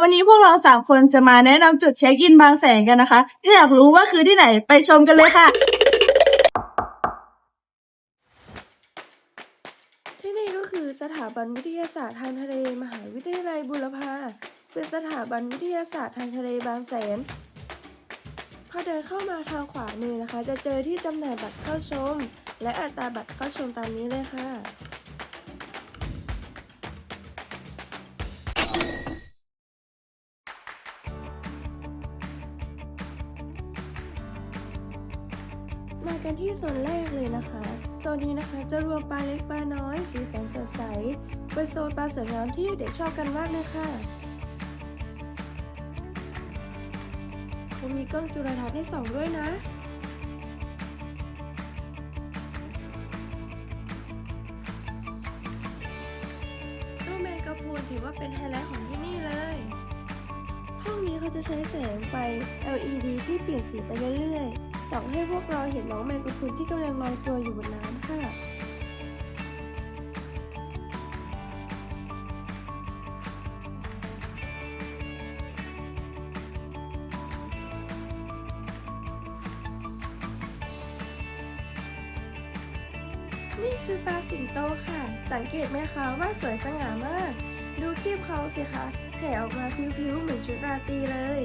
วันนี้พวกเราสามคนจะมาแนะนำจุดเช็คอินบางแสนกันนะคะ ถ้าอยากรู้ว่าคือที่ไหนไปชมกันเลยค่ะ ที่นี่ก็คือสถาบันวิทยาศาสตร์ทางทะเลมหาวิทยาลัยบุรพาเป็นสถาบันวิทยาศาสตร์ทางทะเลบางแสน พอเดินเข้ามาทางขวามือนะคะ จะเจอที่จำหน่ายบัตรเข้าชม และอัตราบัตรเข้าชมตามนี้เลยค่ะ มากันที่โซนแรกเลยนะคะ โซนนี้นะคะจะรวมปลาเล็กปลาน้อย สีสันสดใส เป็นโซนปลาสวยงามที่เด็กชอบกันมากเลยค่ะยังมีกล้องจุลทรรศน์ให้ส่องด้วยนะตู้แมงกะพรุนถือว่าเป็นไฮไลท์ของที่นี่เลย ห้องนี้เขาจะใช้แสงไฟ LED ที่เปลี่ยนสีไปเรื่อยๆ ส่องให้พวกเราเห็นน้องแมงกะพรุนที่กำลังลอยตัวอยู่บนน้ำค่ะ นี่คือปลาสิงโตค่ะ สังเกตไหมคะว่าสวยสง่ามาก ดูคีบเขาสิคะแผ่ออกมาพิ้วๆเหมือนชุดราตรีเลย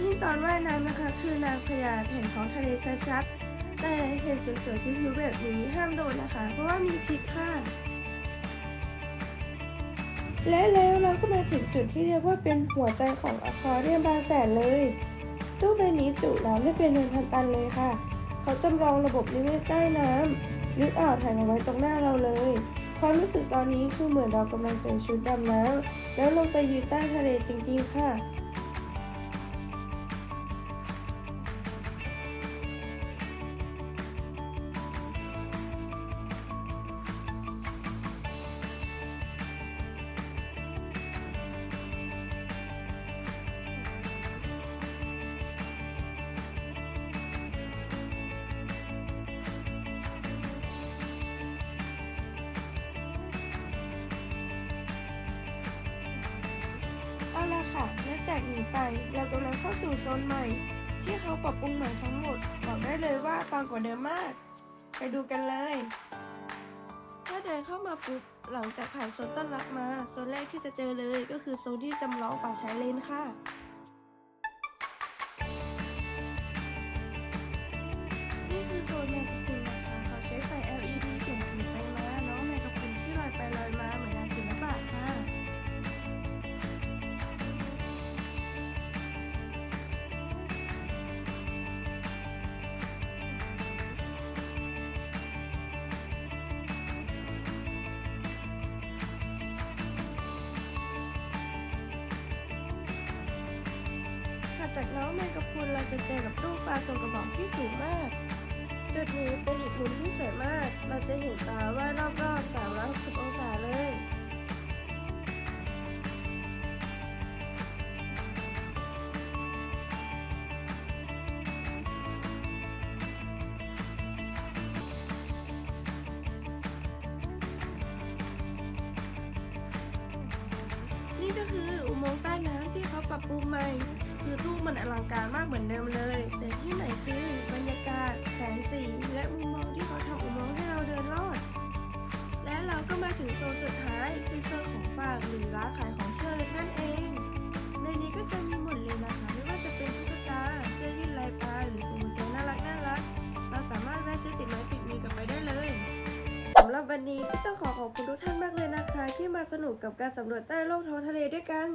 ยิ่งตอนว่ายน้ำนะคะ คือนาง พญาเห็นท้องทะเลชัดๆ แต่เห็นสวยๆพิ้วๆแบบนี้ห้ามโดนนะคะ เพราะว่ามีพิษค่ะ และแล้วเราก็มาถึงจุดที่เรียกว่าเป็นหัวใจของอควาเรียมบางแสนเลย ตู้ใบนี้จุน้ำได้เป็นหนึ่งพันตันเลยค่ะ เขาจำลองระบบนิเวศใต้น้ำลึกอ่าวไทยมาไว้ตรงหน้าเราเลยความรู้สึกตอนนี้คือเหมือนเรากำลังใส่ชุดดำน้ำแล้วลงไปยืนใต้ทะเลจริง ๆ ค่ะ และจากนี้ไป เรากำลังเข้าสู่โซนใหม่ ที่เขาปรับปรุงใหม่ทั้งหมด บอกได้เลยว่าปังกว่าเดิมมาก ไปดูกันเลย ถ้าเดินเข้ามาปุ๊บ หลังจากผ่านโซนต้อนรับมา โซนแรกที่จะเจอเลยก็คือโซนที่จำลองป่าชายเลนค่ะนี่คือโซนแมงกะพรุนนะคะเขาใช้ไฟ LED เปลี่ยนสีไปมาน้องแมงกะพรุนที่ลอยไปลอยมา ถัดจากน้องแมงกะพรุนเราจะเจอกับตู้ปลาทรงกระบอกที่สูงมาก จุดนี้เป็นอีกมุมที่สวยมาก เราจะเห็นปลาว่ายรอบๆ360องศาเลยนี่ก็คืออุโมงค์ใต้น้ำที่เขาปรับปรุงใหม่ คือตู้มันอลังการมากเหมือนเดิมเลย แต่ที่ไหนคือบรรยากาศแสงสีและมุมมองที่เขาทำอุโมงค์ให้เราเดินลอด และเราก็มาถึงโซนสุดท้ายคือโซนของฝากหรือร้านขายของที่ระลึกนั่นเอง ในนี้ก็จะมีหมดเลยนะคะไม่ว่าจะเป็นตุ๊กตาเสื้อยืดลายปลาหรือพวงกุญแจน่ารักน่ารักเราสามารถแวะซื้อติดไม้ติดมือกลับไปได้เลยสำหรับวันนี้ต้องขอขอบคุณทุกท่านมากเลยนะคะ ที่มาสนุกกับการสำรวจใต้โลกท้องทะเลด้วยกัน